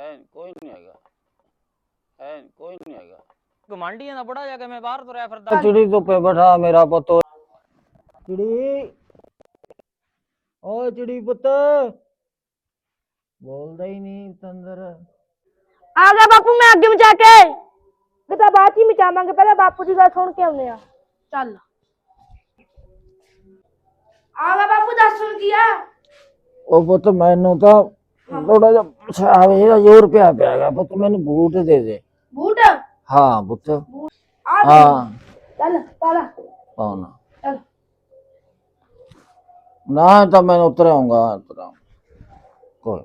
ਹੈ ਕੋਈ ਨਹੀਂ ਹੈਗਾ। ਹੈ ਕੋਈ ਨਹੀਂ ਹੈਗਾ। ਗਵਾਂਢੀਆਂ ਦਾ ਬੜਾ ਜਾ ਕੇ ਮੈਂ ਬਾਹਰ ਤੁਰਿਆ ਫਿਰਦਾ? ਚਿੜੀ ਧੁੱਪੇ ਬਿਠਾ ਮੇਰਾ ਪੁੱਤ। ਚਿੜੀ। ਓਏ ਚਿੜੀ ਪੁੱਤ। ਬੋਲਦਾ ਹੀ ਨਹੀਂ ਤੰਦਰ। ਆ ਗਿਆ ਬਾਪੂ ਮੈਂ ਅੱਗੇ ਮਚਾ ਕੇ। ਇਹ ਤਾਂ ਬਾਅਦ ਚ ਹੀ ਮਚਾਵਾਂਗੇ ਪਹਿਲਾਂ ਬਾਪੂ ਦੀ ਗੱਲ ਸੁਣ ਕੇ ਆਉਂਦੇ ਆ ਚੱਲ। ਆ ਗਿਆ ਬਾਪੂ ਦੱਸ ਸੁਣ ਕੀ ਆ? ਉਹ ਪੁੱਤ ਮੈਨੂੰ ਤਾਂ ਥੋੜਾ ਜਿਹਾ ਸਾਹ ਇਹਦਾ ਜ਼ੋਰ ਪਿਆ ਪਿਆ ਹੈਗਾ ਪੁੱਤ ਮੈਨੂੰ ਬੂਟ ਦੇ ਦੇ। ਬੂਟ? ਹਾਂ ਪੁੱਤ। ਆ ਹਾਂ। ਚੱਲ ਪਾਲਾ ਪਾਉਣਾ ਚੱਲ। ਨਾ ਤਾਂ ਮੈਂ ਉਤਰ ਆਉਂਗਾ ਉਤਰ। ਕੋਈ।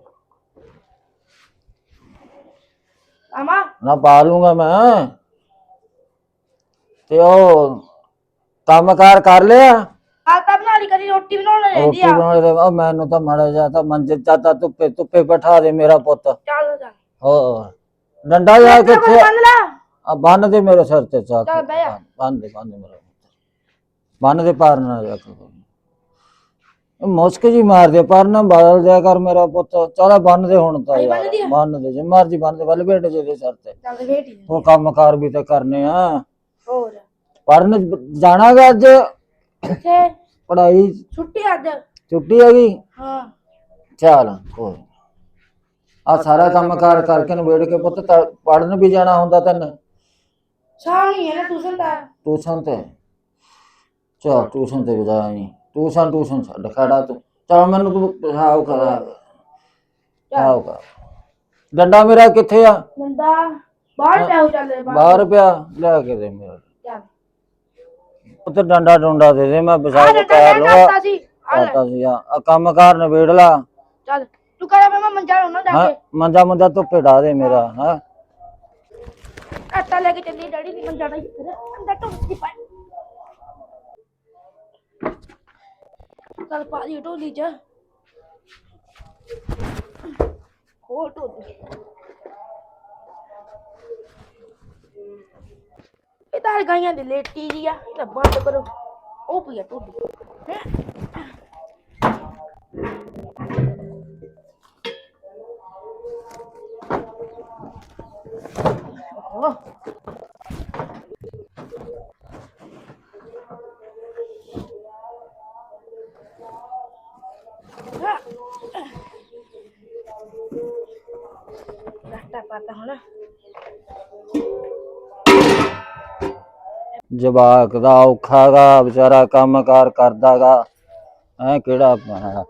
ਆਮਾ ਨਾ ਪਾ ਲੂੰਗਾ ਮੈਂ। ਤੇ ਉਹ ਕੰਮਕਾਰ ਕਰ ਲਿਆ? ਕਦੀ ਰੋਟੀ ਬਣਾਉਣ ਰਹਿੰਦੀ ਰੋਟੀ ਆ। ਬਣਾਉਣੀ ਮੈਨੂੰ ਤਾਂ ਮਾੜਾ ਜਿਹਾ ਤਾਂ ਮੰਜੇ ਚਾਤਾ ਧੁੱਪੇ ਧੁੱਪੇ ਬਿਠਾ ਦੇ ਮੇਰਾ ਪੁੱਤ। ਚੱਲ ਡੰਡਾ ਜਾ ਕਿੱਥੇ ਆ? ਬੰਨ ਦੇ ਮੇਰੇ ਸਿਰ ਤੇ ਚਾਤ ਚੱਲ ਬਹਿ ਜਾ। ਬੰਨ ਦੇ ਬੰਨ ਦੇ ਮੇਰਾ ਬੰਨ ਦੇ ਪਾਰ ਨਾ ਜਾ ਮੁਸਕ ਜੀ ਮਾਰ ਦੇ ਪਰ ਨਾ ਬਦਲ ਦਿਆ ਕਰ ਮੇਰਾ ਪੁੱਤ। ਚਲ ਬੰਨ ਦੇ ਹੁਣ ਤਾਂ ਯਾਰ? ਬੰਨ ਦੇ ਜੇ ਮਰਜ਼ੀ ਬੰਨ ਦੇ ਵੱਲ ਬੇਟ ਜੇ ਦੇ ਸਿਰ ਤੇ। ਚੱਲ ਹੀ ਉਹ ਕੰਮਕਾਰ ਵੀ ਤਾਂ ਕਰਨੇ ਆ। ਹੋਰ। ਪੜਨ ਜਾਣਾਗਾ ਅੱਜ? ਕਿੱਥੇ? ਪੜਾਈ ਛੁੱਟੀ ਅੱਜ। ਛੁੱਟੀ ਹੈਗੀ? ਹਾਂ। ਚੱਲ ਕੋਈ ਆ ਸਾਰਾ ਕੰਮ ਕਾਰ ਕਰਕੇ ਨਵੇੜ ਕੇ ਪੁੱਤ ਪੜਨ ਵੀ ਜਾਣਾ ਹੁੰਦਾ ਤੈਨੂੰ। ਨਹੀਂ ਹੈ ਨਾ ਟਿਊਸ਼ਨ ਦਾ। ਤੇ। ਚਲ ਟਿਊਸ਼ਨ ਤੇ ਜਾਈ ਟਿਊਸ਼ਨ ਟਿਊਸ਼ਨ ਛੱਡ ਖੜਾ ਤੂੰ। ਚਲ ਮੈਨੂੰ ਤੂੰ ਹਾਉ ਕਰਾ ਹਾਉ ਕਰ ਡੰਡਾ ਮੇਰਾ ਕਿੱਥੇ ਆ? ਨੰਦਾ ਬਾਹਰ ਪਿਆ ਚੱਲ ਬਾਹਰ। ਬਾਹਰ ਪਿਆ। ਲੈ ਕੇ ਦੇ ਮੇਰਾ। ਚੱਲ। ਉੱਤੇ ਡੰਡਾ ਡੁੰਡਾ ਦੇ ਦੇ ਮੈਂ ਆ ਕੇ ਡੰਡਾ ਲੈ ਲਵਾ। ਕਰਤਾ ਸੀ ਆ ਲੈ, ਆਤਾ ਸੀ ਆ ਕੰਮ ਕਾਰ ਨਵੇੜ ਲਾ। ਚੱਲ ਤੂੰ ਕਰਾ ਮੈਂ ਮੰਜਾ ਲਾਉਣਾ ਜਾ ਹਾਂ ਕੇ। ਮੰਜਾ ਮੰਜਾ ਧੁੱਪੇ ਢਾ ਦੇ ਮੇਰਾ ਹਾਂ। ਆਟਾ ਲੈ ਕੇ ਚੱਲੀ ਡੈਡੀ ਦੀ ਮੰਜਾ ਦਾ ਅੰਦਰ ਟੋਲੀ ਪਾ ਚੱਲ ਪਾ ਦੀ ਢੋਲੀ ਚ। ਹੋ ਢੋਲੀ। ਇਹ ਗਾਈਆਂ ਦੀ ਲੇਟੀ ਜੀ ਆ, ਤਾਂ ਬੰਦ ਕਰੋ। ਉਹ ਪਈ ਆ ਢੋਲੀ ਹੈਂ। ਪਾਤਾ ਹੁਣ। ਜਵਾਕ ਦਾ ਔਖਾ ਗਾ, ਵਿਚਾਰਾ ਕੰਮ ਕਾਰ ਕਰਦਾਗਾ ਐ ਕਿਹੜਾ ਪਾਣਾ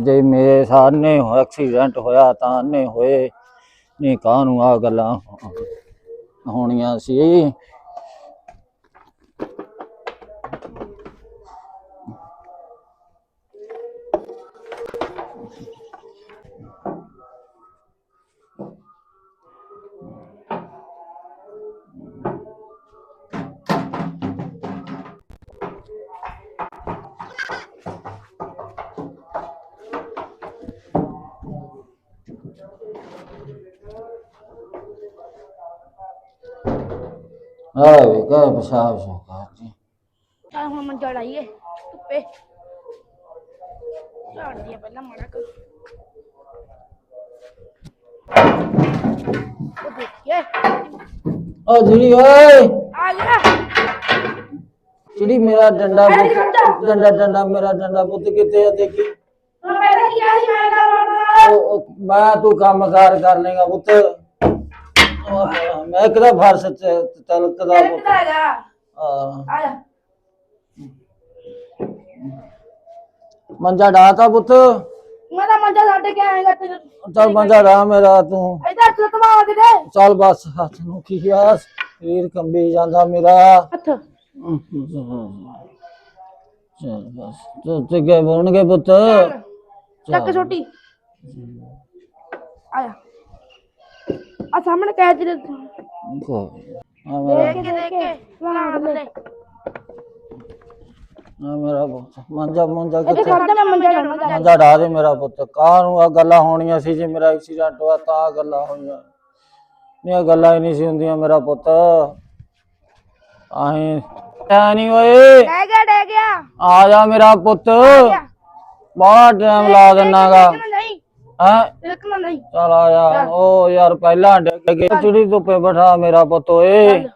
ਜੇ ਮੇਰੇ ਸਾਹਮਣੇ ਹੋ ਐਕਸੀਡੈਂਟ ਹੋਇਆ ਤਾਂ ਅੰਨੇ ਹੋਏ। ਨਹੀਂ, ਕਾਹਨੂੰ ਆ ਗੱਲਾਂ ਹੋਣੀਆਂ ਸੀ? ਆ ਵੇ ਕਾ ਪਸਾਬ ਸੋਕਾ ਜੀ। ਚੱਲ ਹੁਣ ਮੰਜਾ ਲਾਈਏ ਧੁੱਪੇ। ਝਾੜ ਦਿਆ ਪਹਿਲਾਂ ਮਾੜਾ ਕਰ ਉਹ ਦੇਖੀਏ। ਓ ਜਿਹੜੀ ਓਏ। ਆ ਗਿਆ। ਜਿਹੜੀ ਮੇਰਾ ਡੰਡਾ ਅਰੇ ਡੰਡਾ। ਡੰਡਾ ਮੇਰਾ ਡੰਡਾ ਪੁੱਤ ਕਿੱਥੇ ਆ ਦੇਖੀ? ਹੁਣ ਪਹਿਲਾਂ ਕੀ ਸੀ ਮੈਂ ਗੱਲ ਕਰਦਾ ਉਹ- ਉਹ ਮੈਂ ਤੂੰ ਕੰਮ ਕਾਰ ਕਰ ਲੇਗਾ ਪੁੱਤ। ਉਹ ਮੈਂ ਕਿਹਦਾ ਫਰਸ ਚ ਤਲਕਦਾ ਪੁੱਤ ਕਿੱਥੇ ਹੈਗਾ? ਆ, ਆ ਜਾ। ਮੰਜਾ ਡਾਤਾ ਪੁੱਤ। ਮੈਂ ਤਾਂ ਮੰਜਾ ਛੱਡ ਕੇ ਆਏਗਾ ਤੇ ਚੱਲ ਮੰਜਾ ਡਾ ਮੇਰਾ ਤੂੰ। ਇਧਰ ਚੁੱਕਵਾ ਦੇ ਦੇ। ਚੱਲ ਬਸ ਹੱਥ ਨੂੰ ਕੀ ਆ? ਸਰੀਰ ਕੰਬੀ ਜਾਂਦਾ ਮੇਰਾ। ਹੱਥ। ਚੱਲ ਬਸ। ਤੂੰ ਤੇ ਗਏ ਬੋਣਗੇ ਪੁੱਤ ਚੱਕ ਛੋਟੀ। ਆ ਜਾ। ਆ ਸਾਹਮਣੇ ਕਹਿ ਦੇ ਆ ਮੇਰਾ ਦੇਖ ਕੇ ਦੇਖ ਕੇ। ਲਾ ਦੇ। ਆ ਮੇਰਾ ਪੁੱਤ। ਮੰਜਾ ਮੰਜਾ ਇੱਥੇ ਕਿੱਥੇ? ਜਾ ਮੈਂ ਮੰਜਾ ਲਾਉਣਾ ਮੰਜਾ ਡਾ ਦੇ ਮੇਰਾ ਪੁੱਤ। ਕਾਹਨੂੰ ਆ ਗੱਲਾਂ ਹੋਣੀਆਂ ਸੀ ਜੇ? ਮੇਰਾ ਐਕਸੀਡੈਂਟ ਹੋਇਆ ਤਾਂ ਆਹ ਗੱਲਾਂ ਹੋਈਆਂ। ਨਹੀਂ ਇਹ ਗੱਲਾਂ ਹੀ ਨਹੀਂ ਸੀ ਹੁੰਦੀਆਂ ਮੇਰਾ ਪੁੱਤ। ਆਹੀਂ ਐ ਨਹੀਂ ਓਏ। ਡਹਿ ਗਿਆ ਡਹਿ ਗਿਆ। ਆ ਜਾ ਮੇਰਾ ਪੁੱਤ। ਬੜਾ ਟਾਈਮ ਲਾ ਦਿੰਨਾਗਾ ਹੈ? ਇੱਕ ਨਾ ਨਹੀਂ। ਚਲ ਆ ਜਾ ਉਹ ਯਾਰ ਪਹਿਲਾਂ ਡਿੱਗ ਕੇ ਚਿੜੀ ਧੁੱਪੇ ਬਿਠਾ ਮੇਰਾ ਪੁੱਤ ਓਏ। ਚੱਲ।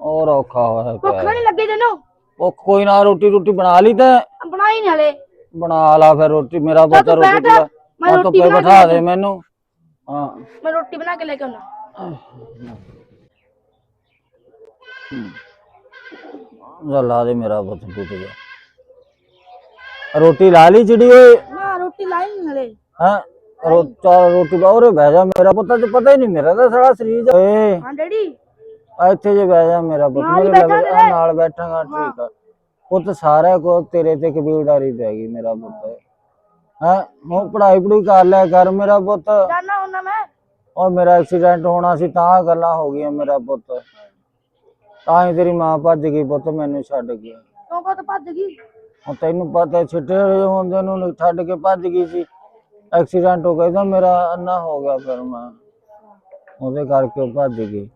ਹੋਰ ਔਖਾ ਹੋਇਆ ਭੁੱਖ ਪਿਆ ਨਹੀਂ ਲੱਗੀ ਤੈਨੂੰ? ਉਹ ਕੋਈ ਨਾ ਰੋਟੀ ਰੋਟੀ ਬਣਾ ਲਈ ਤੇ। ਬਣਾਈ ਨਹੀਂ ਹਲੇ। ਬਣਾ ਲਾ ਫਿਰ ਰੋਟੀ ਮੇਰਾ ਪੁੱਤ ਤੂੰ ਰੋਟੀ ਬੈਠ, ਬਣਾ ਮੈਂ ਮੈਂ ਰੋਟੀ ਧੁੱਪੇ ਬਣਾ ਕੇ ਬਿਠਾ ਦੇ ਮੈਨੂੰ। ਹਾਂ। ਮੈਂ ਰੋਟੀ ਬਣਾ ਕੇ ਲੈ ਕੇ ਆਉਣਾ ਚੱਲ ਲਾ ਦੇ ਮੇਰਾ ਪੁੱਤ ਟੁੱਟ ਗਿਆ। ਰੋਟੀ ਲਾ ਲਈ ਚਿੜੀ ਓਏ। ਨਾ ਰੋਟੀ ਲਾਈ ਨਹੀਂ ਹਲੇ। ਹਾਂ? ਰੋ ਚਾਰ ਰੋਟੀ ਬਾਹਰੇ ਬਹਿ ਜਾ ਮੇਰਾ ਪੁੱਤ ਤੇ ਪਤਾ ਹੀ ਨਹੀਂ ਮੇਰਾ ਤਾਂ ਸਾਲਾ ਸਰੀਰ ਜਾ- ਏ ਹਾਂ ਡੈਡੀ। ਆ ਇੱਥੇ ਜੇ ਬਹਿ ਜਾ ਮੇਰਾ ਪੁੱਤ ਨਾਲ ਹੀ ਮੇਰੇ ਬੈਠਾ ਆ। ਨਾਲ ਬੈਠਾਂਗਾ ਠੀਕ ਆ। ਪੁੱਤ ਸਾਰਾ ਕੋ ਤੇਰੇ ਤੇ ਕਬੀਲਦਾਰੀ ਪੈ ਗਈ ਮੇਰਾ ਪੁੱਤ। ਹਾਂ। ਹੁਣ ਪੜਾਈ ਪੜੂਈ ਕਰ ਲਿਆ ਕਰ ਮੇਰਾ ਪੁੱਤ। ਜਾਣਾ ਹੁੰਦਾ ਮੈਂ। ਔਰ ਮੇਰਾ ਐਕਸੀਡੈਂਟ ਹੋਣਾ ਸੀ ਤਾਂ ਗੱਲਾਂ ਹੋ ਗਈਆਂ ਮੇਰਾ ਪੁੱਤ। ਤਾਂ ਹੀ ਤੇਰੀ ਮਾਂ ਭੱਜ ਗਈ ਪੁੱਤ ਮੈਨੂੰ ਛੱਡ ਕੇ। ਕਿਉਂ ਪੁੱਤ ਭੱਜ ਗਈ? ਹੁਣ ਤੈਨੂੰ ਪਤਾ ਛਿੱਟੇ ਹੁੰਦੇ ਨੂੰ ਛੱਡ ਕੇ ਭੱਜ ਗਈ ਸੀ। ਐਕਸੀਡੈਂਟ ਹੋ ਗਿਆ ਤਾਂ ਮੇਰਾ ਅੰਨਾ ਹੋ ਗਿਆ ਫਿਰ ਮੈਂ। ਉਹਦੇ ਕਰਕੇ ਉਹ ਭੱਜ ਗਈ।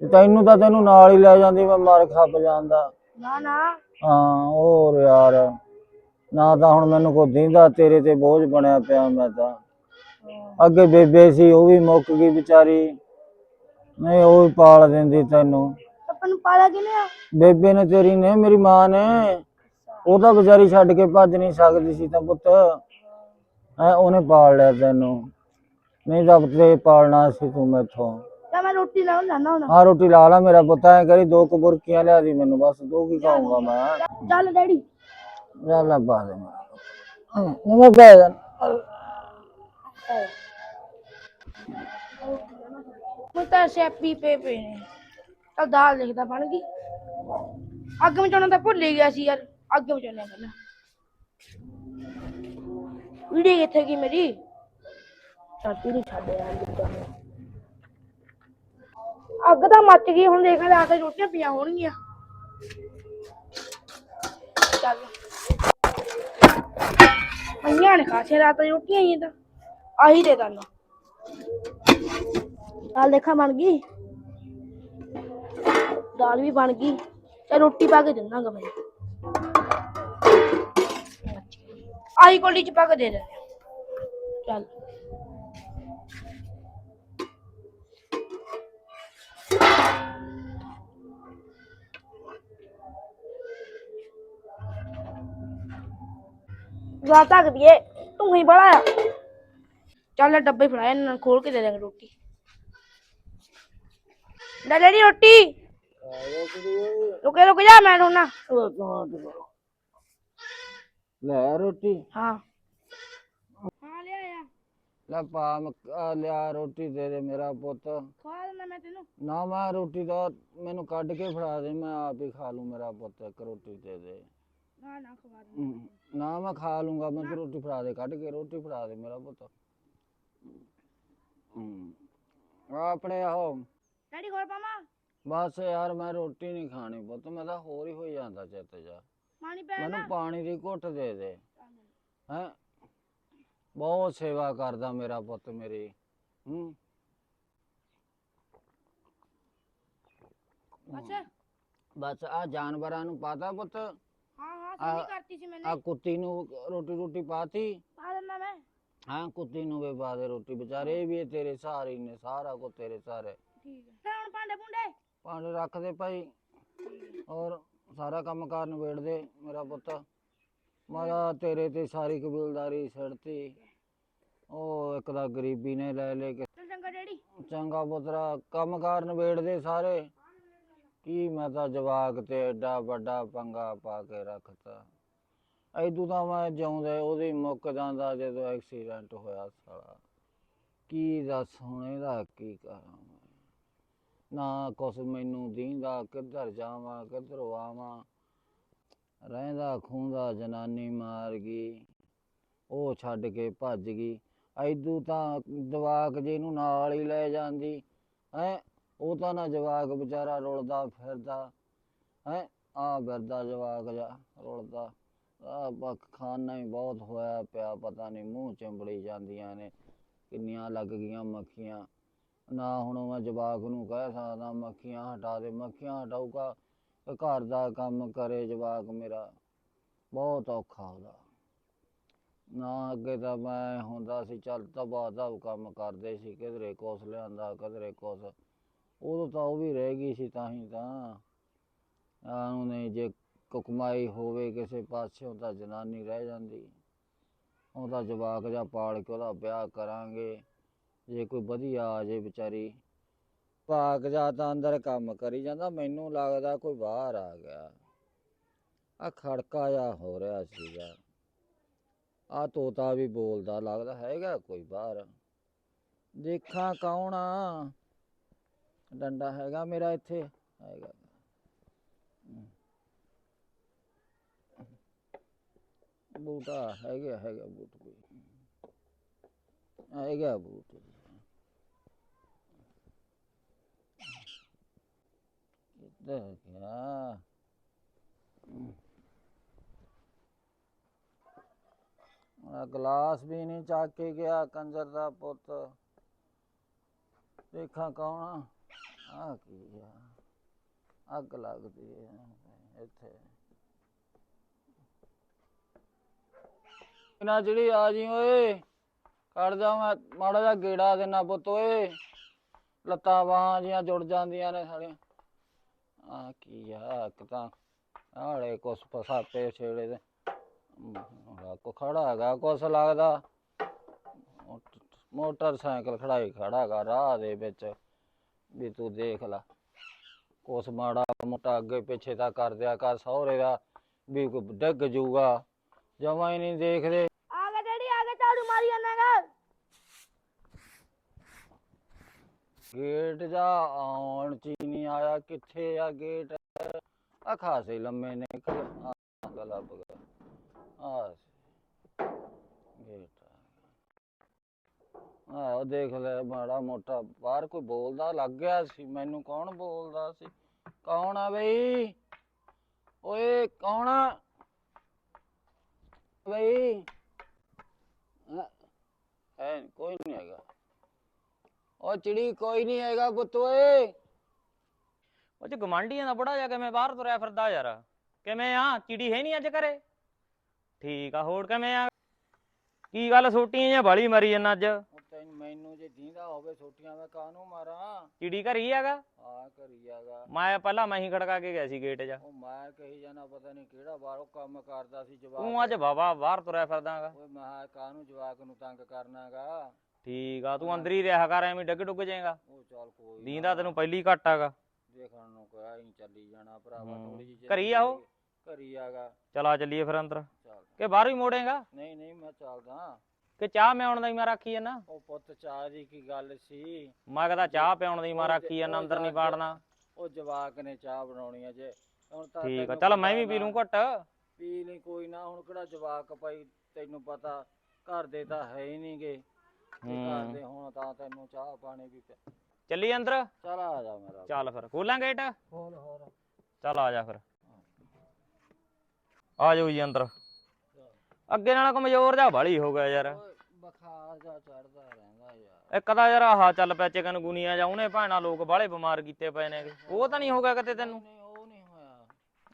ਤੇ ਤੈਨੂੰ ਤਾਂ ਤੈਨੂੰ ਨਾਲ ਹੀ ਲੈ ਜਾਂਦੀ ਮੈਂ ਮਰ ਖੱਪ ਜਾਂਦਾ ਨਾ ਨਾ। ਹਾਂ ਹੋਰ ਯਾਰ। ਨਾ ਤਾਂ ਹੁਣ ਮੈਨੂੰ ਕੋਈ ਦਿੰਦਾ ਤੇਰੇ ਤੇ ਬੋਝ ਬਣਿਆ ਪਿਆ ਮੈਂ ਤਾਂ। ਅੱਗੇ ਬੇਬੇ ਸੀ ਉਹ ਵੀ ਮੁੱਕ ਗਈ ਵਿਚਾਰੀ। ਨਹੀਂ ਉਹ ਵੀ ਪਾਲ ਦਿੰਦੀ ਤੈਨੂੰ। ਆਪਾਂ ਨੂੰ ਪਾਲਾ ਕਿਨੇ ਆ? ਬੇਬੇ ਨੇ ਤੇਰੀ ਨੇ ਮੇਰੀ ਮਾਂ ਨੇ। ਉਹ ਤਾਂ ਵਿਚਾਰੀ ਛੱਡ ਕੇ ਭੱਜ ਨਹੀਂ ਸਕਦੀ ਸੀ ਤਾਂ ਪੁੱਤ। ਐ ਉਹਨੇ ਪਾਲ ਲਿਆ ਤੈਨੂੰ। ਨਹੀਂ ਤਾਂ ਤੇ ਪਾਲਣਾ ਸੀ ਤੂੰ ਮੈਥੋਂ। ਤਾਂ ਮੈਂ ਰੋਟੀ ਲਾਉਣ ਜਾਣਾ ਹੁਣ। ਆ ਰੋਟੀ ਲਾ ਲਾ ਮੇਰਾ ਪੁੱਤ ਐ ਕਰੀ ਦੋ ਕੁ ਬੁਰਕੀਆਂ ਲਿਆ ਦੀ ਮੈਨੂੰ ਬਸ ਦੋ ਕੀ ਖਾਊਂਗਾ ਮੈਂ। ਚੱਲ ਡੈਡੀ। ਚੱਲ ਲੈ ਪਾ ਦੇ ਮੈਂ ਪੈ ਜਾ ਮੈਂ ਤਾਂ ਸੈਪੀ ਪੇ ਪੇ ਨੇ। ਤਾਂ ਦਾਲ ਲਿਖਦਾ ਬਣ ਗਈ। ਅੱਗ ਮਚਾਉਣਾ ਤਾਂ ਭੁੱਲ ਹੀ ਗਿਆ ਸੀ ਯਾਰ। ਅੱਗ ਮਚਾਉਣਾ ਪਹਿਲਾਂ। ਵੀਡੀਓ ਕਿੱਥੇ ਗਈ ਮੇਰੀ ਚਾਟੀ ਨਹੀਂ ਛੱਡ ਯਾਰ ਜਿੱਦਾਂ ਅੱਗ ਤਾਂ ਮੱਚ ਗਈ ਹੁਣ ਦੇਖ ਲੈ ਆ ਕੇ ਰੋਟੀਆਂ ਪਈਆਂ ਹੋਣਗੀਆਂ ਚੱਲ ਪਈਆਂ ਨੇ ਖਾਸੇ ਰਾਤ ਦੀ ਰੋਟੀਆਂ ਹੀ ਤਾਂ ਆਹੀ ਦੇ ਦਾਂ ਦਾਲ ਦੇਖਾ ਬਣ ਗਈ ਦਾਲ ਵੀ ਬਣ ਗਈ ਤੇ ਰੋਟੀ ਪਾ ਕੇ ਦਿੰਦਾਗਾ ਮੈਂ ਆਹੀ ਕੋਲੀ ਚ ਪਾ ਕੇ ਦੇ ਦੇ ਚੱਲ। ਲਾ ਤੱਕ ਦੀਏ ਤੂੰ ਹੀ ਬੜਾ ਆ। ਚੱਲ ਇਹ ਡੱਬੇ ਫੜਾਇਆ ਇਹਨਾਂ ਨੂੰ ਖੋਲ ਕੇ ਦੇ ਦੇਂਗੇ ਰੋਟੀ। ਲੈ ਲੈ ਨੀ ਰੋਟੀ ਰੁਕੇ ਰੁਕ ਜਾ ਮੈਂ ਰੋਣਾ ਲੈ ਰੋਟੀ। ਹਾਂ। ਹਾਂ ਲਿਆ ਆ ਲੈ ਪਾ ਮ- ਆ ਲਿਆ ਰੋਟੀ ਦੇ ਦੇ ਮੇਰਾ ਪੁੱਤ। ਖਵਾ ਦਿੰਦਾ ਮੈਂ ਤੈਨੂੰ। ਨਾ ਮੈਂ ਰੋਟੀ ਦਾ ਮੈਨੂੰ ਕੱਢ ਕੇ ਫੜਾ ਦੇ ਮੈਂ ਆਪ ਹੀ ਖਾ ਲੂੰ ਮੇਰਾ ਪੁੱਤ ਇੱਕ ਰੋਟੀ ਦੇ ਦੇ। ਨਾ ਨਾ ਖਵਾ ਦਿੰਦਾ। ਹਮ, ਨਾ ਮੈਂ ਖਾ ਲੂੰਗਾ ਮੈਂ ਤੂੰ ਰੋਟੀ ਫੜਾ ਦੇ ਕੱਢ ਕੇ ਰੋਟੀ ਫੜਾ ਦੇ ਮੇਰਾ ਪੁੱਤ। ਹਮ, ਆ ਆਪਣੇ ਆਹੋ ਡੈਡੀ ਖੋਲ ਪਾਮਾ ਬਸ ਯਾਰ ਮੈਂ ਰੋਟੀ ਨਹੀਂ ਖਾਣੀ ਪੁੱਤ ਮੈਂ ਤਾਂ ਹੋਰ ਹੀ ਹੋਈ ਜਾਂਦਾ ਚਿੱਤ ਜਾ ਪਾਣੀ ਪੈ ਮੈਨੂੰ ਪਾਣੀ ਦੀ ਘੁੱਟ ਦੇ ਦੇ। ਹੈ? ਬਹੁਤ ਸੇਵਾ ਕਰਦਾ ਮੇਰਾ ਪੁੱਤ ਮੇਰੀ। ਹੂੰ? ਅੱਛਾ ਬਸ ਆ ਜਾਨਵਰਾਂ ਨੂੰ ਪਾਤਾ ਪੁੱਤ। ਹਾਂ ਹਾਂ ਸਮਝ ਕਰਤੀ ਸੀ ਮੈਨੇ। ਆ ਕੁੱਤੀ ਨੂੰ ਰੋਟੀ ਰੋਟੀ ਪਾਤੀ। ਪਾ ਦਿੰਦਾ ਮੈਂ। ਹਾਂ ਕੁੱਤੀ ਨੂੰ ਵੀ ਪਾ ਦੇ ਰੋਟੀ। ਵਿਚਾਰੇ ਵੀ ਤੇਰੇ ਸਹਾਰੇ ਨੇ ਸਾਰਾ ਕੁ ਤੇਰੇ ਸਹਾਰੇ ਠੀਕ ਹੈ। ਹੁਣ ਭਾਂਡੇ ਭੁੰਡੇ? ਪਾਣੀ ਰੱਖ ਦੇ ਭਾਈ। ਔਰ ਸਾਰਾ ਕੰਮ ਕਾਰ ਨਿਬੇੜ ਦੇ ਮੇਰਾ ਪੁੱਤ। ਮਾਰਾ ਤੇਰੇ ਤੇ ਸਾਰੀ ਕਬੀਲਦਾਰੀ ਛੱਡਤੀ ਉਹ ਇੱਕ ਦਾ ਗਰੀਬੀ ਨੇ ਲੈ ਲੈ ਕੇ ਚੱਲ ਚੰਗਾ ਡੈਡੀ। ਚੰਗਾ ਪੁੱਤਰਾ ਕੰਮ ਕਾਰ ਨਿਬੇੜ ਦੇ ਸਾਰੇ। ਕੀ ਮੈਂ ਤਾਂ ਜਵਾਕ ਤੇ ਐਡਾ ਵੱਡਾ ਪੰਗਾ ਪਾ ਕੇ ਰੱਖਤਾ। ਐਦੂ ਤਾਂ ਮੈਂ ਜਿਉਂਦੇ ਉਹਦੀ ਮੁੱਕ ਜਾਂਦਾ ਜਦੋਂ ਐਕਸੀਡੈਂਟ ਹੋਇਆ ਸਾਲਾ। ਕੀ ਦੱਸ ਹੁਣ ਇਹਦਾ ਕੀ ਕਰਾਂ? ਨਾ ਕੁਛ ਮੈਨੂੰ ਦੀਂਦਾ, ਕਿੱਧਰ ਜਾਵਾਂ, ਕਿੱਧਰ ਆਵਾਂ। ਰਹਿੰਦਾ ਖੂੰਦਾ ਜਨਾਨੀ ਮਾਰ ਗਈ, ਉਹ ਛੱਡ ਕੇ ਭੱਜ ਗਈ। ਐਦੂ ਤਾਂ ਜਵਾਕ ਜੇ ਨੂੰ ਨਾਲ ਹੀ ਲੈ ਜਾਂਦੀ, ਹੈ, ਉਹ ਤਾਂ ਨਾ ਜਵਾਕ ਵਿਚਾਰਾ ਰੁਲਦਾ ਫਿਰਦਾ, ਹੈ ਆ ਫਿਰਦਾ ਜਵਾਕ ਜਾ ਰੁਲਦਾ। ਆ ਬਕ ਖਾਨਾ ਹੀ ਬਹੁਤ ਹੋਇਆ ਪਿਆ, ਪਤਾ ਨਹੀਂ ਮੂੰਹ ਚੰਬੜੀ ਜਾਂਦੀਆਂ ਨੇ, ਕਿੰਨੀਆਂ ਲੱਗ ਗਈਆਂ ਮੱਖੀਆਂ। ਨਾ ਹੁਣ ਮੈਂ ਜਵਾਕ ਨੂੰ ਕਹਿ ਸਕਦਾ, ਮੱਖੀਆਂ ਹਟਾ ਦੇ, ਮੱਖੀਆਂ ਹਟਾਊਗਾ ਤੇ ਘਰ ਦਾ ਕੰਮ ਕਰੇ ਜਵਾਕ ਮੇਰਾ। ਬਹੁਤ ਔਖਾ ਉਹਦਾ। ਨਾ ਅੱਗੇ ਤਾਂ ਮੈਂ ਹੁੰਦਾ ਸੀ, ਚੱਲ ਤਬਾਹ ਦਾ ਕੰਮ ਕਰਦੇ ਸੀ, ਕਿਧਰੇ ਕੁਛ ਲਿਆਂਦਾ, ਕਿਧਰੇ ਕੁਛ। ਉਦੋਂ ਤਾਂ ਉਹ ਵੀ ਰਹਿ ਗਈ ਸੀ, ਤਾਂ ਹੀ ਤਾਂ। ਆਉਂ ਨਹੀਂ ਜੇ ਕ- ਕਮਾਈ ਹੋਵੇ ਕਿਸੇ ਪਾਸਿਓਂ ਤਾਂ ਜਨਾਨੀ ਰਹਿ ਜਾਂਦੀ। ਉਹਦਾ ਜਵਾਕ ਜਾਂ ਪਾਲ ਕੇ ਉਹਦਾ ਵਿਆਹ ਕਰਾਂਗੇ। ਜੇ ਕੋਈ ਵਧੀਆ ਆ ਜੇ ਵਿਚਾਰੀ। ਭਾਗ ਜਾ ਤਾਂ ਅੰਦਰ ਕੰਮ ਕਰੀ ਜਾਂਦਾ, ਮੈਨੂੰ ਲੱਗਦਾ ਕੋਈ ਬਾਹਰ ਆ ਗਿਆ। ਆ ਖੜਕਾ ਜਾ ਹੋ ਰਿਹਾ ਸੀਗਾ। ਆ ਤੋਤਾ ਵੀ ਬੋਲਦਾ, ਲੱਗਦਾ ਹੈਗਾ ਕੋਈ ਬਾਹਰ। ਦੇਖਾਂ ਕੌਣ ਆ। ਡੰਡਾ ਹੈਗਾ ਮੇਰਾ ਇੱਥੇ। ਹੈਗਾ। ਬੂਟਾ ਹੈਗਾ ਹੈਗਾ ਬੂਟ ਕੋਈ। ਹੈਗਾ ਬੂਟ। ਕਿੱਧਰ ਗਿਆ। ਆ ਗਲਾਸ ਵੀ ਨਹੀਂ ਚੱਕ ਕੇ ਗਿਆ, ਕੰਜਰ ਦਾ ਪੁੱਤ। ਦੇਖਾਂ ਕੌਣ ਆ। ਕੀ ਆ? ਅੱਗ ਲੱਗਦੀ ਹੈ ਇੱਥੇ। ਨਾ ਜਿਹੜੀ ਆ ਜੀ ਓਏ, ਕੱਢ ਜਾ ਮੈਂ, ਮਾੜਾ ਜਿਹਾ ਗੇੜਾ ਦੇਣਾ ਪੁੱਤ ਓਏ। ਲੱਤਾਂ ਬਾਹਾਂ ਜੀਆਂ ਜੁੜ ਜਾਂਦੀਆਂ ਨੇ ਸਾਰੀਆਂ। ਆ ਕੀ ਆ ਇੱਕ ਤਾਂ ਆਲੇ ਕੁਛ ਪਸਾਪੇ ਛੇੜੇ ਦੇ ਕੋ ਖੜਾ ਹੈਗਾ, ਕੁਛ ਲੱਗਦਾ। ਮੋਟਰਸਾਈਕਲ ਖੜਾਈ ਖੜਾ ਹੈਗਾ ਰਾਹ ਦੇ ਵਿੱਚ, ਵੀ ਤੂੰ ਦੇਖ ਲੈ। ਕੁਛ ਮਾੜਾ ਮੋਟਾ ਅੱਗੇ ਪਿੱਛੇ ਤਾਂ ਕਰ ਦਿਆ ਕਰ, ਸਹੁਰੇ ਦਾ ਵੀ ਕੋਈ ਡਿੱਗ ਜੂਗਾ। ਜਮਾਂ ਹੀ ਨਹੀਂ ਦੇਖਦੇ ਆ ਗਿਆ ਡੈਡੀ ਆ ਗਿਆ ਝਾੜੂ ਮਾਰੀ ਜਾਣਾਗਾ ਗੇਟ ਜਾ ਆਉਣ ਚ ਹੀ ਨਹੀਂ ਆਇਆ ਕਿੱਥੇ ਆ ਗੇਟ? ਆ ਖਾਸੇ ਲੰਮੇ ਨੇ ਗਲਾ ਬਗਾ ਆ ਗੇਟ ਆ ਉਹ ਦੇਖ ਲੈ, ਮਾੜਾ ਮੋਟਾ ਬਾਹਰ ਕੋਈ ਬੋਲਦਾ ਲੱਗ ਗਿਆ ਸੀ। ਮੈਨੂੰ ਕੌਣ ਬੋਲਦਾ ਸੀ? ਕੌਣ ਆ ਬਈ? ਓਏ, ਕੌਣ ਆ? ਬਈ। ਹੈ ਕੋਈ ਨਹੀਂ ਹੈਗਾ। ਉਹ ਚਿੜੀ ਕੋਈ ਨਹੀਂ ਹੈਗਾ ਪੁੱਤ ਓਏ। ਉਹ ਚ ਗਵਾਂਢੀਆਂ ਦਾ ਬੁੜਾ ਜਾ ਕਿਵੇਂ ਬਾਹਰ ਤੁਰਿਆ ਫਿਰਦਾ ਯਾਰ। ਕਿਵੇਂ ਆ? ਚਿੜੀ ਹੈ ਨਹੀਂ ਅੱਜ ਘਰੇ? ਠੀਕ ਆ ਹੋਰ ਕਿਵੇਂ ਆ? ਕੀ ਗੱਲ ਸੋਟੀਆਂ ਜਾਂ ਬਾਲੀ ਮਰੀ ਜੰਨਾ ਅੱਜ? ਉਹ ਤੈਨੂੰ ਮੈਨੂੰ ਜੇ ਦੀਂਦਾ ਹੋਵੇ ਛੋਟੀਆਂ ਮੈਂ ਕਾਹਨੂੰ ਮਾਰਾਂ? ਚਿੜੀ ਘਰ ਹੀ ਹੈਗਾ। ਆ ਕਰੀ ਮੈਂ ਪਹਿਲਾਂ ਮੈਂ ਹੀ ਖੜਕਾ ਕੇ ਗਿਆ ਸੀ ਗੇਟ 'ਚ। ਉਹ ਮੈਂ ਕਹੀ ਜਾਣਾ ਪਤਾ ਨਹੀਂ ਕਿਹੜਾ ਬਾਹਰੋਂ ਕੰਮ ਕਰਦਾ ਸੀ ਜਵਾਕ। ਤੂੰ ਅੱਜ ਬਾਬਾ ਬਾਹਰ ਤੁਰਿਆ ਫਿਰਦਾਗਾ ਓਏ ਮੈਂ ਕਿਹਾ ਕਾਹਨੂੰ ਜਵਾਕ ਨੂੰ ਤੰਗ ਕਰਨਾਗਾ ਠੀਕ ਆ ਤੂੰ ਅੰਦਰ ਹੀ ਰਿਹਾ ਕਰ ਐਵੇਂ ਡੱਗ ਡੁੱਗ ਜਾਏਗਾ। ਉਹ ਚੱਲ ਕੋਈ ਦੀਂਦਾ ਤੈਨੂੰ ਪਹਿਲੀ ਘੱਟ ਆਗਾ। ਦੇਖਣ ਨੂੰ ਕੋਈ ਹੀ ਚੱਲੀ ਜਾਣਾ ਭਰਾਵਾ ਹੂੰ। ਥੋੜੀ ਜਿਹੀ ਘਰੀ ਆ ਉਹ? ਘਰੀ ਆਗਾ। ਚਲਾ ਚੱਲੀਏ ਫਿਰ ਅੰਦਰ। ਚੱਲ। ਕਿ ਬਾਹਰ ਹੀ ਮੋੜੇਗਾ? ਨਹੀਂ ਨਹੀਂ ਮੈਂ ਚੱਲਦਾ। ਕਿ ਚਾਹ ਪਿਆਉਣ ਦਾ ਹੀ ਮੈਂ ਰੱਖੀ ਜਾਂਦਾ ਉਹ ਪੁੱਤ ਚਾਹ ਦੀ ਕੀ ਗੱਲ ਸੀ? ਮੈਂ ਕਹਿੰਦਾ ਚਾਹ ਪਿਆਉਣ ਦੀ ਮੈਂ ਰੱਖੀ ਜਾਂਦਾ ਅੰਦਰ ਨਹੀਂ ਬਾੜਨਾ ਉਹ ਜਵਾਕ ਨੇ ਚਾਹ ਬਣਾਉਣੀ ਆ ਜੇ। ਹੁਣ ਤਾਂ ਠੀਕ ਆ ਤੈਨੂੰ ਚੱਲ ਮੈਂ ਵੀ ਪਤਾ ਪੀ ਲੂੰ ਨਾ। ਘੁੱਟ। ਪੀ ਲਈ ਕੋਈ ਨਾ ਹੁਣ ਕਿਹੜਾ ਜਵਾਕ ਪਈ ਤੈਨੂੰ ਪਤਾ ਘਰ ਦੇ ਤਾਂ ਹੈ ਹੀ ਨਹੀਂਗੇ ਘਰ ਹੂੰ। ਦੇ ਹੁਣ ਤਾਂ ਤੈਨੂੰ ਚਾਹ ਪਾਣੀ ਵੀ ਪਿਆ ਚੱਲੀ ਅੰਦਰ? ਚੱਲ ਆ ਜਾ ਮੇਰਾ ਚੱਲ ਫਿਰ ਖੋਲਾਂ ਗੇਟ ਹੋਰ ਹੋਰ। ਚੱਲ ਆ ਜਾ ਫਿਰ। ਆ ਜਾਓ ਜੀ ਅੰਦਰ। ਅੱਗੇ ਨਾਲ ਕਮਜ਼ੋਰ ਜਾ ਬਾਲੀ ਹੋ ਗਿਆ ਯਾਰ। ਓਏ ਬੁਖਾਰ ਜਾ ਚੜਦਾ ਰਹਿੰਦਾ ਯਾਰ। ਇੱਕ ਤਾਂ ਯਾਰ ਆਹ ਚੱਲ ਪਿਆ ਚਿਕਨ ਗੁਨੀਆ ਜਾਂ ਉਹਨੇ ਭਾਣਾ ਲੋਕ ਬਾਲੇ ਬਿਮਾਰ ਕੀਤੇ ਪਏ ਨੇ। ਉਹ ਤਾਂ ਨਹੀਂ ਹੋ ਗਿਆ ਕਿਤੇ ਤੈਨੂੰ? ਨਹੀਂ ਉਹ ਨਹੀਂ ਹੋਇਆ।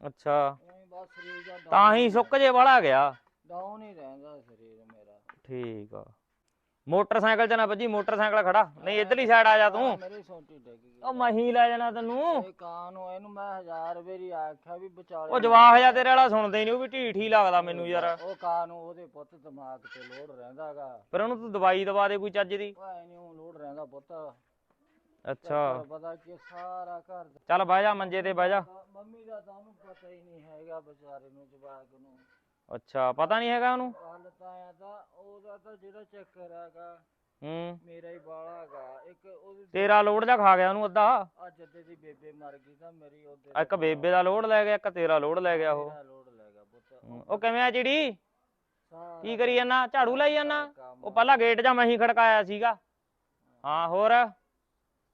ਅੱਛਾ। ਉਹੀ ਬਸ ਸਰੀਰ ਜਾ ਤਾਂ ਹੀ ਸੁੱਕ ਜੇ ਵਾਲਾ ਗਿਆ। ਡਾਊਨ ਹੀ ਰਹਿੰਦਾ ਸਰੀਰ ਮੇਰਾ। ਠੀਕ ਆ। ਮੋਟਰਸਾਈਕਲ 'ਚ ਨਾ ਵੱਜੀ ਮੋਟਰਸਾਈਕਲ ਖੜਾ। ਨਹੀਂ ਇਧਰਲੀ ਸਾਈਡ ਆ ਜਾ ਤੂੰ। ਮੇਰੀ ਸੋਟੀ ਡਿੱਗ ਗਈ। ਉਹ ਮਹੀ ਲੈ ਜਾਣਾ ਤੈਨੂੰ। ਇਹ ਕਾਂ ਨੂੰ ਇਹਨੂੰ ਮੈਂ ਹਜ਼ਾਰ ਵਾਰੀ ਆਖਿਆ ਵੀ ਵਿਚਾਲੇ ਉਹ ਜਵਾਹ ਜਾ ਤੇਰੇ ਵਾਲਾ ਸੁਣਦੇ ਹੀ ਨਹੀਂ ਉਹ ਵੀ ਢੀਠ ਹੀ ਲੱਗਦਾ ਮੈਨੂੰ ਯਾਰ। ਉਹ ਕਾਂ ਨੂੰ ਉਹਦੇ ਪੁੱਤ ਦਿਮਾਗ ਤੇ ਲੋੜ ਰਹਿੰਦਾਗਾ ਪਰ ਉਹਨੂੰ ਤੂੰ ਦਵਾਈ ਦਵਾ ਦੇ ਕੋਈ ਚੱਜ ਦੀ। ਨਹੀਂ ਉਹ ਲੋੜ ਰਹਿੰਦਾ ਪੁੱਤ। ਅੱਛਾ। ਪਤਾ ਕਿ ਸਾਰਾ ਘਰ ਚੱਲ ਬਹਿ ਜਾ ਮੰਜੇ ਤੇ ਬਹਿ ਜਾ। ਮੰਮੀ ਦਾ ਤਾਂ ਉਹਨੂੰ ਪਤਾ ਹੀ ਨਹੀਂ ਹੈਗਾ ਵਿਚਾਰੇ ਨੂੰ ਜਵਾਕ ਨੂੰ। ਅੱਛਾ ਪਤਾ ਨਹੀਂ ਹੈਗਾ ਉਹਨੂੰ? ਗੱਲ ਤਾਂ ਆ ਤਾਂ ਉਹਦਾ ਤਾਂ ਜਿਹੜਾ ਚੱਕਰ ਹੈਗਾ ਹੂੰ। ਮੇਰਾ ਹੀ ਬਾਲਾ ਹੈਗਾ ਇੱਕ ਉਹਦੀ ਤੇਰਾ ਲੋਡ ਜਾ ਖਾ ਗਿਆ ਉਹਨੂੰ ਅੱਧਾ? ਅੱਜ ਜੱਦੇ ਦੀ ਬੇਬੇ ਮਰ ਗਈ ਤਾਂ ਮੇਰੀ ਉਹਦੇ ਇੱਕ ਬੇਬੇ ਦਾ ਲੋਡ ਲੈ ਗਿਆ ਇੱਕ ਤੇਰਾ ਲੋਡ ਲੈ ਗਿਆ ਉਹ। ਮੇਰਾ ਲੋੜ ਲੈ ਗਿਆ ਪੁੱਤ। ਹੂੰ, ਉਹ ਕਿਵੇਂ ਆ ਸਾਰਾ ਕੀ ਕਰੀ ਜਾਂਦਾ? ਝਾੜੂ ਲਾਈ ਜਾਂਦਾ? ਕੰਮ ਉਹ ਪਹਿਲਾਂ ਗੇਟ ਜਾਂ ਮੈਂ ਹੀ ਖੜਕਾਇਆ ਸੀਗਾ। ਹਾਂ। ਹੋਰ?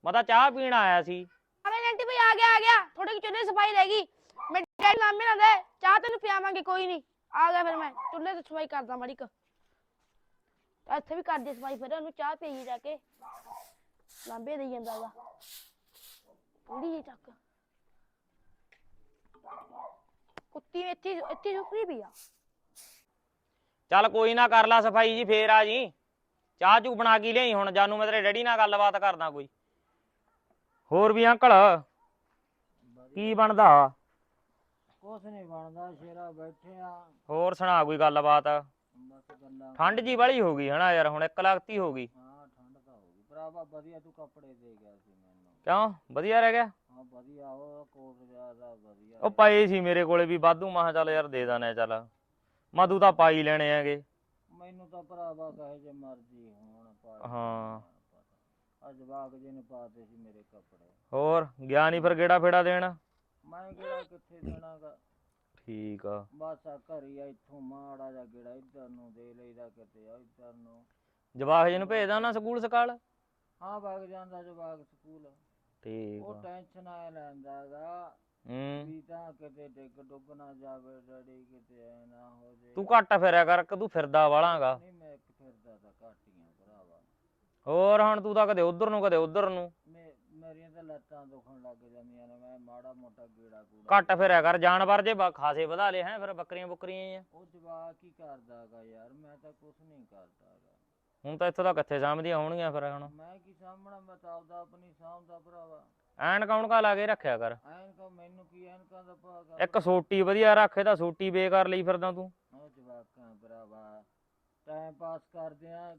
ਮੈਂ ਤਾਂ ਚਾਹ ਪੀਣ ਆਇਆ ਸੀ। ਅਰੇ ਆਂਟੀ ਭਾਈ ਆ ਗਿਆ ਆ ਗਿਆ। ਥੋੜੀ ਜਿਹੀ ਚੁੱਲ੍ਹੇ ਸਫ਼ਾਈ ਰਹਿ ਗਈ। ਮੈਂ ਡੈਡੀ ਲਾਂਬੇ ਨਾ ਦੇ ਚਾਹ ਤੈਨੂੰ ਪਿਆਵਾਂਗੇ ਕੋਈ ਨਹੀਂ। ਆ ਗਿਆ ਫਿਰ ਮੈਂ, ਚੁੱਲ੍ਹੇ ਦੀ ਸਫ਼ਾਈ ਕਰਦਾ ਮਾੜੀ ਕੁ। ਇੱਥੇ ਵੀ ਕਰਦੀ ਸਫ਼ਾਈ ਫਿਰ, ਉਹਨੂੰ ਚਾਹ ਪੀਈ ਜਾ ਕੇ। ਲਾਂਬੇ ਦੇਈ ਜਾਂਦਾ ਵਾ। ਥੋੜੀ ਜਿਹੀ ਚੱਕ। ਕੁੱਤੀ ਇੱਥੇ ਇੱਥੇ ਸੁੱਕਰੀ ਪਈ ਆ। ਚੱਲ ਕੋਈ ਨਾ ਕਰ ਲਾ ਸਫ਼ਾਈ ਜੀ, ਫੇਰ ਆ ਜੀ। ਚਾਹ ਚੂ ਬਣਾ ਕੇ ਲਿਆਈ ਹੁਣ, ਜਾਨੂੰ ਮੈਂ ਤੇਰੇ ਡੈਡੀ ਨਾਲ ਗੱਲਬਾਤ ਕਰਦਾ ਕੋਈ। ਹੋਰ ਵੀ ਅੰਕਲ, ਕੀ ਬਣਦਾ? ਕੁਛ ਨਹੀਂ ਬਣਦਾ ਸ਼ੇਰਾ ਬੈਠੇ ਆ ਹੋਰ ਸੁਣਾ ਕੋਈ ਗੱਲਬਾਤ? ਬਸ ਗੱਲਾਂ ਠੰਡ ਜੀ ਵਾਲੀ ਹੋ ਗਈ ਹਨਾ ਯਾਰ ਹੁਣ ਇੱਕ ਲਗਤੀ ਹੋ ਗਈ। ਹਾਂ ਠੰਡ ਤਾਂ ਹੋ ਗਈ। ਭਰਾਵਾ ਵਧੀਆ ਤੂੰ ਕੱਪੜੇ ਦੇ ਗਿਆ ਸੀ ਮੈਨੂੰ। ਕਿਉਂ? ਵਧੀਆ ਰਹਿ ਗਿਆ? ਹਾਂ ਵਧੀਆ ਉਹ ਕੋਟ ਜ਼ਿਆਦਾ ਵਧੀਆ ਉਹ ਪਏ ਸੀ ਮੇਰੇ ਕੋਲੇ ਵੀ ਵਾਧੂ ਮਹਾ ਚੱਲ ਯਾਰ ਦੇ ਦਾਨੇ ਚੱਲ। ਮਧੂ ਤਾਂ ਪਾਈ ਲੈਣੇ ਹੈਗੇ। ਮੈਨੂੰ ਤਾਂ ਭਰਾਵਾ ਕਹੇ ਜੇ ਮਰਜ਼ੀ ਹੋਣ ਪਾ ਹਾਂ। ਅੱਜ ਬਾਗ ਜੀ ਨੇ ਪਾਤੇ ਸੀ ਮੇਰੇ ਕੱਪੜੇ। ਹੋਰ ਗਿਆ ਨਹੀਂ ਫਿਰ ਗੇੜਾ ਫੇੜਾ ਦੇਣ? ਮੈਂ ਕਿਹੜਾ ਕਿੱਥੇ ਦੇਣਾਗਾ ਠੀਕ ਆ। ਬਸ ਆ ਘਰੀ ਆ ਇੱਥੋਂ ਮਾੜਾ ਜਾ ਗੇੜਾ ਇੱਧਰ ਨੂੰ ਦੇ ਲਈਦਾ ਕਿਤੇ ਇੱਧਰ ਨੂੰ। ਜਵਾਕ ਜੀ ਨੂੰ ਭੇਜਦਾ ਨਾ ਸਕੂਲ ਸਕਾਲ? ਹਾਂ ਵਗ ਜਾਂਦਾ ਜਵਾਕ ਸਕੂਲ। ਠੀਕ ਉਹ ਆ। ਟੈਨਸ਼ਨ ਆ ਲੈਂਦਾਗਾ। ਹੂੰ। ਵੀ ਤਾਂ ਕਿਤੇ ਡਿੱਗ ਡੁੱਗ ਨਾ ਜਾਵੇ ਡੈਡੀ ਕਿਤੇ ਐ ਨਾ ਹੋ ਜੇ। ਤੂੰ ਘੱਟ ਫਿਰਿਆ ਕਰ ਕਿ ਤੂੰ ਫਿਰਦਾ ਵਾਲਾਂਗਾ। ਨਹੀਂ ਮੈਂ ਇੱਕ ਫਿਰਦਾ ਤਾਂ ਘੱਟ ਹੀ ਆ ਭਰਾਵਾ। ਹੋਰ ਹੁਣ ਤੂੰ ਤਾਂ ਕਦੇ ਉਧਰ ਨੂੰ ਕਦੇ ਉਧਰ ਨੂੰ। ਮੇਰੀਆਂ ਤਾਂ ਲੱਤਾਂ ਦੁਖਣ ਲੱਗ ਜਾਂਦੀਆਂ ਨੇ ਮੈਂ ਮਾੜਾ ਮੋਟਾ ਗੇੜਾ ਕੂੜਾ ਘੱਟ ਫਿਰਿਆ ਕਰ ਜਾਨਵਰ ਜੇ ਬਾ- ਖਾਸੇ ਵਧਾ ਲਏ ਹੈ ਫਿਰ ਬੱਕਰੀਆਂ ਬੁੱਕਰੀਆਂ ਹੀ ਆ। ਉਹ ਜਵਾਕ ਕੀ ਕਰਦਾਗਾ ਯਾਰ ਮੈਂ ਤਾਂ ਕੁਛ ਨਹੀਂ ਕਰਦਾਗਾ ਹੁਣ ਤਾਂ ਇੱਥੋਂ ਤਾਂ ਕਿੱਥੇ ਸਾਂਭਦੀਆਂ ਹੋਣਗੀਆਂ ਫਿਰ ਹੁਣ। ਮੈਂ ਕੀ ਸਾਹਮਣਾ ਮੈਂ ਤਾਂ ਆਪਦਾ ਆਪਣੀ ਸਾਂਭਦਾ ਭਰਾਵਾ। ਐਨ ਕੌਣ ਲਾ ਕੇ ਰੱਖਿਆ ਕਰ। ਐਨ ਕਾ ਮੈਨੂੰ ਕੀ ਐਨਕਾਂ ਦਾ ਭਾਗਾ ਇੱਕ ਸੋਟੀ ਵਧੀਆ ਰੱਖੇ ਤਾਂ ਸੋਟੀ ਬੇਕਾਰ ਲਈ ਫਿਰਦਾ ਤੂੰ। ਉਹ ਜਵਾਕਾਂ ਭਰਾਵਾ ਟਾਈਮ ਪਾਸ ਕਰਦੇ ਆ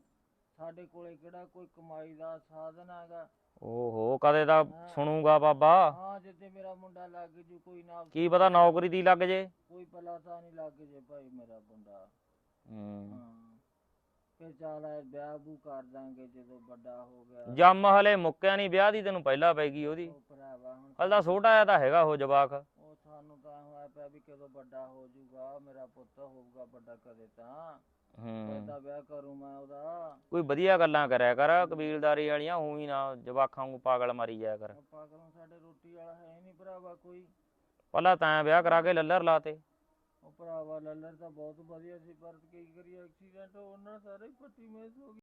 ਸਾਡੇ ਕੋਲੇ ਕਿਹੜਾ ਕੋਈ ਕਮਾਈ ਦਾ ਸਾਧਨ ਹੈਗਾ? ਓਹੋ ਕਦੇ ਤਾਂ ਸੁਣੂਗਾ ਬਾਬਾ। ਹਾਂ ਜਿੱਦੇ ਮੇਰਾ ਮੁੰਡਾ ਲੱਗ ਜੂ ਕੋਈ ਨਾ ਕੀ ਪਤਾ ਨੌਕਰੀ ਦੀ ਲੱਗ ਜੇ। ਕੋਈ ਪਲਾ ਤਾਂ ਨਹੀਂ ਲੱਗ ਜੇ ਭਾਈ ਮੇਰਾ ਮੁੰਡਾ। ਹੂੰ। ਹਾਂ ਫਿਰ ਚੱਲ ਐ ਵਿਆਹ ਬੂ ਕਰ ਦਾਂਗੇ ਜਦੋਂ ਵੱਡਾ ਹੋ ਗਿਆ। ਜੰਮ ਹਲੇ ਮੁੱਕਿਆ ਨਹੀਂ ਵਿਆਹ ਦੀ ਤੈਨੂੰ ਪਹਿਲਾਂ ਪੈ ਗਈ ਉਹਦੀ। ਉਹ ਭਰਾਵਾ ਹੁਣ ਹਲ ਤਾਂ ਛੋਟਾ ਜਿਹਾ ਤਾਂ ਹੈਗਾ ਉਹ ਜਵਾਕ। ਉਹ ਸਾਨੂੰ ਤਾਂ ਹੋਇਆ ਪਿਆ ਵੀ ਕਦੋਂ ਵੱਡਾ ਹੋ ਜਾਊਗਾ ਮੇਰਾ ਪੁੱਤ ਹੋਊਗਾ ਵੱਡਾ ਕਦੇ ਤਾਂ। ਹੂੰ। ਪਹਿਲਾ ਵਿਆਹ ਕਰੂੰ ਮੈਂ ਉਹਦਾ। ਕੋਈ ਵਧੀਆ ਗੱਲਾਂ ਕਰਿਆ ਕਰ ਕਬੀਲਦਾਰੀ ਵਾਲੀਆਂ ਉਹੀ ਨਾ ਜਵਾਕਾਂ ਨੂੰ ਪਾਗਲ ਮਾਰੀ ਜਾਇਆ ਕਰ। ਉਹ ਪਾਗਲੋਂ ਸਾਡੇ ਰੋਟੀ ਵਾਲਾ ਹੈ ਨਹੀਂ ਭਰਾਵਾ ਕੋਈ। ਪਹਿਲਾਂ ਤੈਂ ਵਿਆਹ ਕਰਾ ਕੇ ਲੱਲਰ ਲਾਤੇ। ਉਹ ਭਰਾਵਾ ਲੱਲਰ ਤਾਂ ਬਹੁਤ ਵਧੀਆ ਸੀ ਪਰ ਕੀ ਕਰੀਏ ਐਕਸੀਡੈਂਟ ਉਹਨਾਂ ਸਾਰੇ ਪੱਟੀ ਮੇਸ ਹੋ ਗਈ।